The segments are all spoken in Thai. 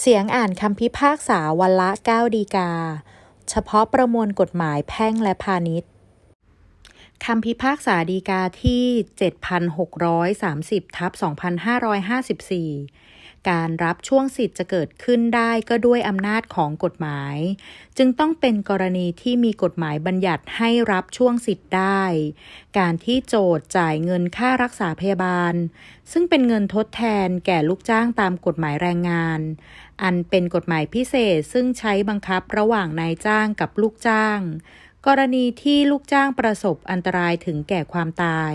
เสียงอ่านคำพิพากษาวันละ 9 ดีกา เฉพาะประมวลกฎหมายแพ่งและพาณิชย์คำพิพากษาดีกาที่ 7,630ทับ2554 การรับช่วงสิทธิ์จะเกิดขึ้นได้ก็ด้วยอำนาจของกฎหมาย จึงต้องเป็นกรณีที่มีกฎหมายบัญญัติให้รับช่วงสิทธิ์ได้ การที่โจทย์จ่ายเงินค่ารักษาพยาบาล ซึ่งเป็นเงินทดแทนแก่ลูกจ้างตามกฎหมายแรงงาน อันเป็นกฎหมายพิเศษซึ่งใช้บังคับระหว่างนายจ้างกับลูกจ้างกรณีที่ลูกจ้างประสบอันตรายถึงแก่ความตาย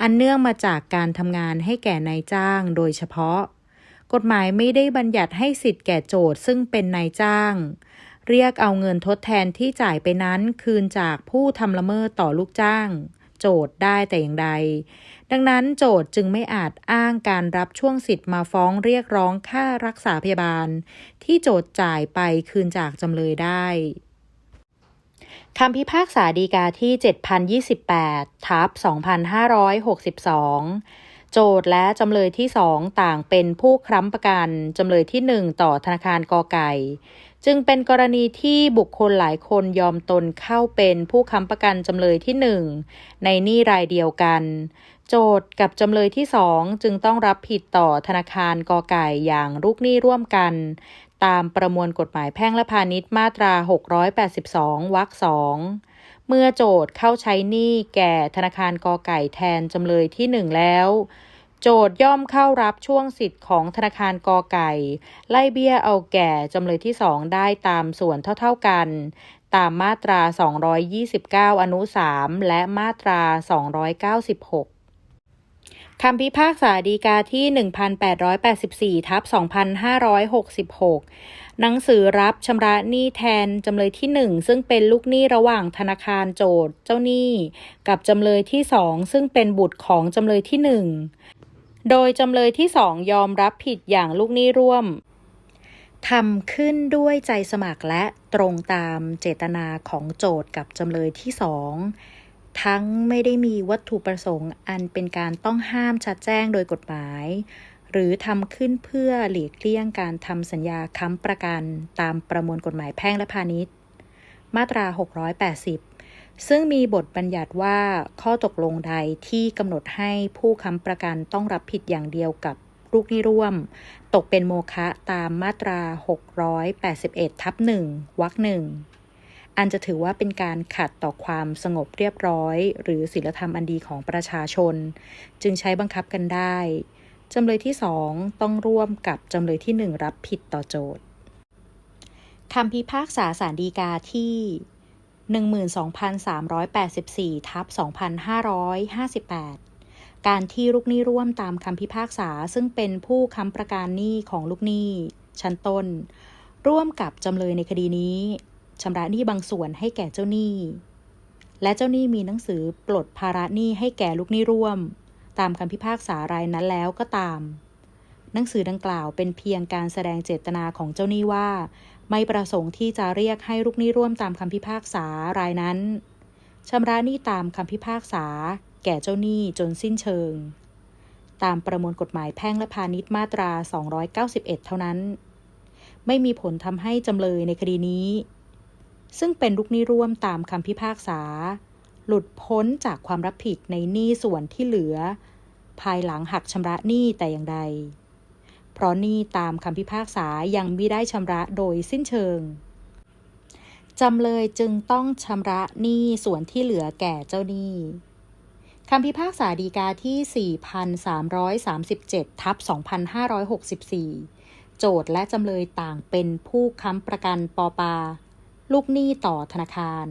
อันเนื่องมาจากการทำงานให้แก่นายจ้างโดยเฉพาะ กฎหมายไม่ได้บัญญัติให้สิทธิ์แก่โจทย์ซึ่งเป็นนายจ้าง เรียกเอาเงินทดแทนที่จ่ายไปนั้นคืนจากผู้ทำละเมิดต่อลูกจ้าง โจทย์ได้แต่อย่างใด ดังนั้นโจทย์จึงไม่อาจอ้างการรับช่วงสิทธิ์มาฟ้องเรียกร้องค่ารักษาพยาบาล ที่โจทย์จ่ายไปคืนจากจำเลยได้คำพิพากษาดีกาที่ 7,028 ทับ 2562 โจทย์และจำเลยที่สองต่างเป็นผู้ค้ำประกัน จำเลยที่หนึ่งต่อธนาคารกอไก่ จึงเป็นกรณีที่บุคคลหลายคนยอมตนเข้าเป็นผู้ค้ำประกันจำเลยที่หนึ่งในหนี้รายเดียวกัน โจทย์กับจำเลยที่สองจึงต้องรับผิดต่อธนาคารกอไก่อย่างลูกหนี้ร่วมกัน ตามประมวลกฎหมายแพ่งและพาณิชย์มาตรา 682 วรรคสอง เมื่อโจทย์เข้าใช้หนี้แก่ธนาคารกอไก่แทนจำเลยที่หนึ่งแล้วโจทย่อมเข้ารับช่วงสิทธิ์ของธนาคารกอไก่ ไล่เบี้ยเอาแก่จำเลยที่สองได้ตามส่วนเท่าๆกัน ตามมาตรา 229 อนุ 3 และมาตรา 296คำพิพากษาดีกาที่ 1884 ทับ 2566 หนังสือรับชำระหนี้แทนจำเลยที่ 1 ซึ่งเป็นลูกหนี้ระหว่างธนาคารโจทย์เจ้าหนี้ กับจำเลยที่ 2 ซึ่งเป็นบุตรของจำเลยที่ 1 โดยจำเลยที่ 2 ยอมรับผิดอย่างลูกหนี้ร่วมทำขึ้นด้วยใจสมัครและตรงตามเจตนาของโจทย์กับจำเลยที่สองทั้งไม่ได้มีวัตถุประสงค์อันเป็นการต้องห้ามชัดแจ้งโดยกฎหมาย หรือทำขึ้นเพื่อหลีกเลี่ยงการทำสัญญาค้ำประกันตามประมวลกฎหมายแพ่งและพาณิชย์ มาตรา 680 ซึ่งมีบทบัญญัติว่าข้อตกลงใดที่กำหนดให้ผู้ค้ำประกันต้องรับผิดอย่างเดียวกับลูกหนี้ร่วม ตกเป็นโมฆะตามมาตรา 681 ทับ1วรรคหนึ่งอันจะถือว่าเป็นการขัดต่อความสงบเรียบร้อย หรือศีลธรรมอันดีของประชาชน จึงใช้บังคับกันได้ จำเลยที่สองต้องร่วมกับจำเลยที่หนึ่งรับผิดต่อโจทย์คำพิพากษาสารดีกาที่ 12,384 ทับ 2558 การที่ลูกหนี้ร่วมตามคำพิพากษาซึ่งเป็นผู้ค้ำประกันหนี้ของลูกหนี้ ชั้นต้น ร่วมกับจำเลยในคดีนี้ชำระหนี้บางส่วนให้แก่เจ้าหนี้ และเจ้าหนี้มีหนังสือปลดภาระหนี้ให้แก่ลูกหนี้ร่วม ตามคำพิพากษารายนั้นแล้วก็ตาม หนังสือดังกล่าวเป็นเพียงการแสดงเจตนาของเจ้าหนี้ว่า ไม่ประสงค์ที่จะเรียกให้ลูกหนี้ร่วมตามคำพิพากษารายนั้นชำระหนี้ตามคำพิพากษา แก่เจ้าหนี้จนสิ้นเชิง ตามประมวลกฎหมายแพ่งและพาณิชย์มาตรา 291 เท่านั้น ไม่มีผลทำให้จำเลยในคดีนี้ ซึ่งเป็นลูกหนี้ร่วมตามคำพิพากษา หลุดพ้นจากความรับผิดในหนี้ส่วนที่เหลือ ภายหลังหักชำระหนี้แต่อย่างใด เพราะหนี้ตามคำพิพากษายังไม่ได้ชำระโดยสิ้นเชิงจำเลยจึงต้องชำระหนี้ส่วนที่เหลือแก่เจ้าหนี้คำพิพากษาดีกาที่ 4,337 ทับ 2564 โจทย์และจำเลยต่างเป็นผู้ค้ำประกันปอปา ลูกหนี้ต่อธนาคาร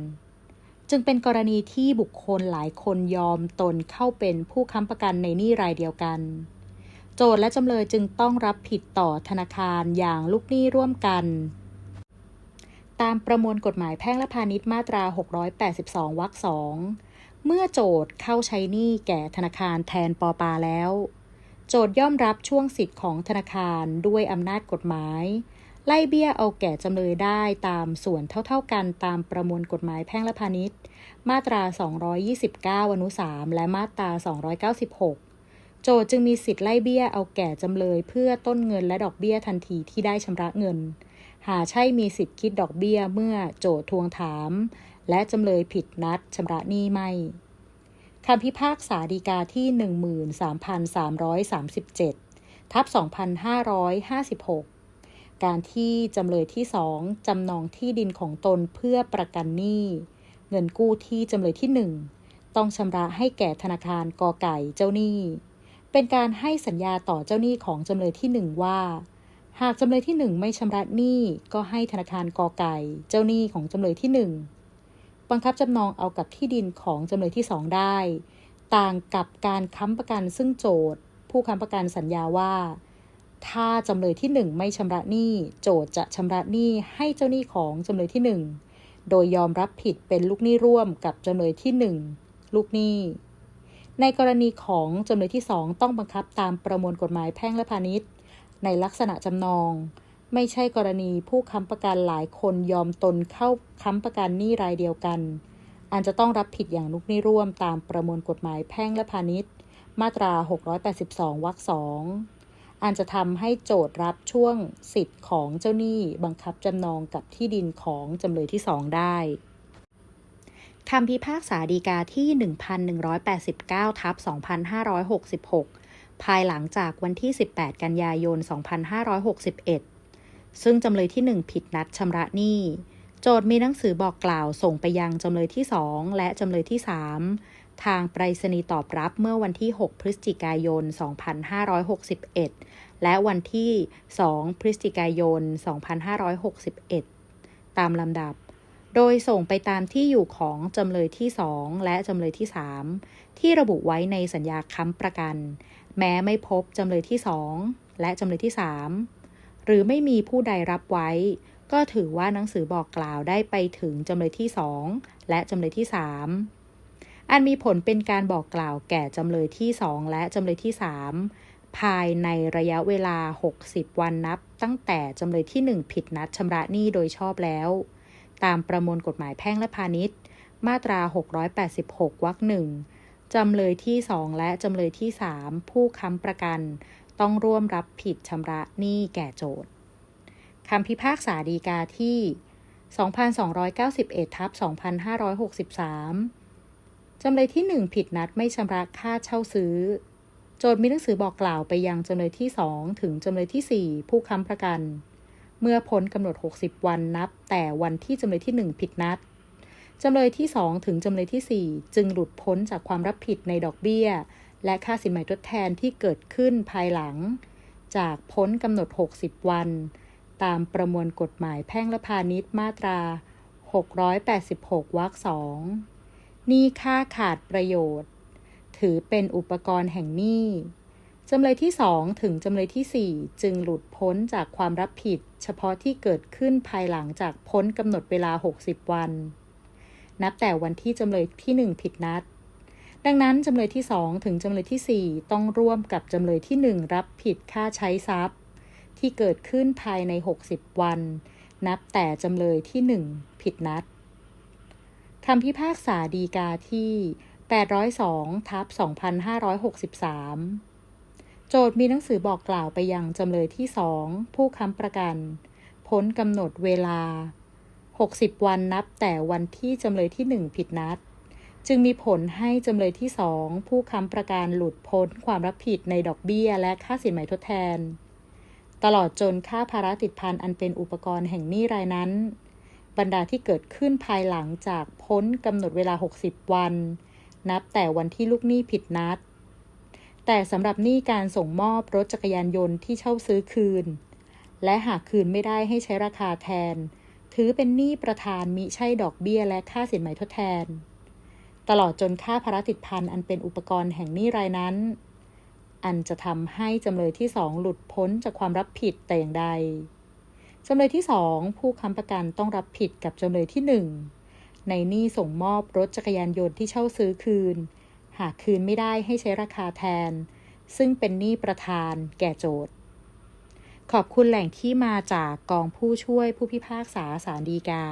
จึงเป็นกรณีที่บุคคลหลายคนยอมตนเข้าเป็นผู้ค้ำประกันในหนี้รายเดียวกัน โจทย์และจำเลยจึงต้องรับผิดต่อธนาคารอย่างลูกหนี้ร่วมกัน ตามประมวลกฎหมายแพ่งและพาณิชย์มาตรา 682 วรรคสองเมื่อโจทย์เข้าใช้หนี้แก่ธนาคารแทนปอปาแล้ว โจทย์ย่อมรับช่วงสิทธิ์ของธนาคารด้วยอำนาจกฎหมาย ไล่เบี้ยเอาแก่จำเลยได้ตามส่วนเท่าๆกันตามประมวลกฎหมายแพ่งและพาณิชย์ มาตรา 229 อนุ 3 และมาตรา 296 โจทย์จึงมีสิทธิ์ไล่เบี้ยเอาแก่จำเลยเพื่อต้นเงินและดอกเบี้ยทันทีที่ได้ชำระเงิน หาใช่มีสิทธิ์คิดดอกเบี้ยเมื่อโจททวงถาม และจำเลยผิดนัดชำระหนี้ไม่คำพิพากษาฎีกาที่ 13,337 ทับ 2556 การที่จำเลยที่สองจำนองที่ดินของตนเพื่อประกันหนี้ เงินกู้ที่จำเลยที่หนึ่งต้องชำระให้แก่ธนาคารกอไก่เจ้าหนี้ เป็นการให้สัญญาต่อเจ้าหนี้ของจำเลยที่หนึ่งว่า หากจำเลยที่หนึ่งไม่ชำระหนี้ก็ให้ธนาคารกอไก่เจ้าหนี้ของจำเลยที่หนึ่งบังคับจำนองเอากับที่ดินของจำเลยที่สองได้ ต่างกับการค้ำประกันซึ่งโจทย์ ผู้ค้ำประกันสัญญาว่า ถ้าจำเลยที่หนึ่งไม่ชำระหนี้ โจทย์จะชำระหนี้ให้เจ้าหนี้ของจำเลยที่หนึ่งโดยยอมรับผิดเป็นลูกหนี้ร่วมกับจำเลยที่หนึ่งลูกหนี้ ในกรณีของจำเลยที่สองต้องบังคับตามประมวลกฎหมายแพ่งและพาณิชย์ ในลักษณะจำนอง ไม่ใช่กรณีผู้ค้ำประกันหลายคนยอมตนเข้าค้ำประกันหนี้รายเดียวกัน อันจะต้องรับผิดอย่างลูกหนี้ร่วมตามประมวลกฎหมายแพ่งและพาณิชย์ มาตรา 682 วรรคส อันจะทำให้โจทย์รับช่วงสิทธิ์ของเจ้าหนี้บังคับจำนองกับที่ดินของจำเลยที่สองได้คำพิพากษาฎีกาที่ 1189 ทับ 2566 ภายหลังจากวันที่ 18 กันยายน 2561 ซึ่งจำเลยที่ 1 ผิดนัดชำระหนี้ โจทย์มีหนังสือบอกกล่าวส่งไปยังจำเลยที่ 2 และจำเลยที่ 3 ทางไปรษณีย์ตอบรับเมื่อวันที่ 6 พฤศจิกายน 2561 และวันที่ 2 พฤศจิกายน 2561 ตามลำดับ โดยส่งไปตามที่อยู่ของจำเลยที่ 2 และจำเลยที่ 3 ที่ระบุไว้ในสัญญาค้ำประกัน แม้ไม่พบจำเลยที่ 2 และจำเลยที่ 3 หรือไม่มีผู้ใดรับไว้ ก็ถือว่าหนังสือบอกกล่าวได้ไปถึงจำเลยที่ 2 และจำเลยที่ 3 อันมีผลเป็นการบอกกล่าวแก่จำเลยที่ 2 และจำเลยที่ 3 ภายในระยะเวลา 60 วันนับ ตั้งแต่จำเลยที่ 1 ผิดนัดชำระหนี้โดยชอบแล้ว ตามประมวลกฎหมายแพ่งและพาณิชย์ มาตรา 686 วรรคหนึ่งจำเลยที่ 2 และจำเลยที่ 3 ผู้ค้ำประกัน ต้องร่วมรับผิดชำระหนี้แก่โจทย์คำพิพากษาฎีกาที่ 2291ทับ2563 จำเลยที่ 1 ผิดนัดไม่ชำระค่าเช่าซื้อ โจทย์มีหนังสือบอกกล่าวไปยังจำเลยที่ 2 ถึงจำเลยที่ 4 ผู้ค้ำประกัน เมื่อพ้นกำหนด 60 วันนับ แต่วันที่จำเลยที่ 1 ผิดนัดจำเลยที่ 2 ถึงจำเลยที่ 4 จึงหลุดพ้นจากความรับผิดในดอกเบี้ย และค่าสินไหมทดแทนที่เกิดขึ้นภายหลัง จากพ้นกำหนด 60 วัน ตามประมวลกฎหมายแพ่งและพาณิชย์มาตรา 686 วรรคสอง หนี้ค่าขาดประโยชน์ ถือเป็นอุปกรณ์แห่งหนี้จำเลยที่ 2 ถึงจำเลยที่ 4 จึงหลุดพ้นจากความรับผิด เฉพาะที่เกิดขึ้นภายหลังจากพ้นกำหนดเวลา 60 วัน นับแต่วันที่จำเลยที่ 1 ผิดนัด ดังนั้นจำเลยที่ 2 ถึงจำเลยที่ 4 ต้องร่วมกับจำเลยที่ 1 รับผิดค่าใช้ทรัพย์ ที่เกิดขึ้นภายใน 60 วัน นับแต่จำเลยที่ 1 ผิดนัด คำพิพากษาฎีกาที่ 802ทับ2563 โจทย์มีหนังสือบอกกล่าวไปยังจำเลยที่2ผู้ค้ำประกัน พ้นกำหนดเวลา 60 วันนับแต่วันที่จำเลยที่1ผิดนัด จึงมีผลให้จำเลยที่2ผู้ค้ำประกันหลุดพ้นความรับผิดในดอกเบี้ยและค่าสินไหมทดแทน ตลอดจนค่าภาระติดพันอันเป็นอุปกรณ์แห่งหนี้รายนั้น บรรดาที่เกิดขึ้นภายหลังจากพ้นกำหนดเวลา 60 วัน นับแต่วันที่ลูกหนี้ผิดนัด แต่สำหรับหนี้การส่งมอบรถจักรยานยนต์ที่เช่าซื้อคืน และหากคืนไม่ได้ให้ใช้ราคาแทน ถือเป็นหนี้ประธานมิใช่ดอกเบี้ยและค่าสินไหมทดแทน ตลอดจนค่าภาระติดพันอันเป็นอุปกรณ์แห่งหนี้รายนั้น อันจะทำให้จำเลยที่สองหลุดพ้นจากความรับผิดแต่อย่างใด จำเลยที่สองผู้ค้ำประกันต้องรับผิดกับจำเลยที่หนึ่งในหนี้ส่งมอบรถจักรยานยนต์ที่เช่าซื้อคืน หากคืนไม่ได้ให้ใช้ราคาแทน ซึ่งเป็นหนี้ประธานแก่โจทย์ ขอบคุณแหล่งที่มาจากกองผู้ช่วยผู้พิพากษาสารดีกา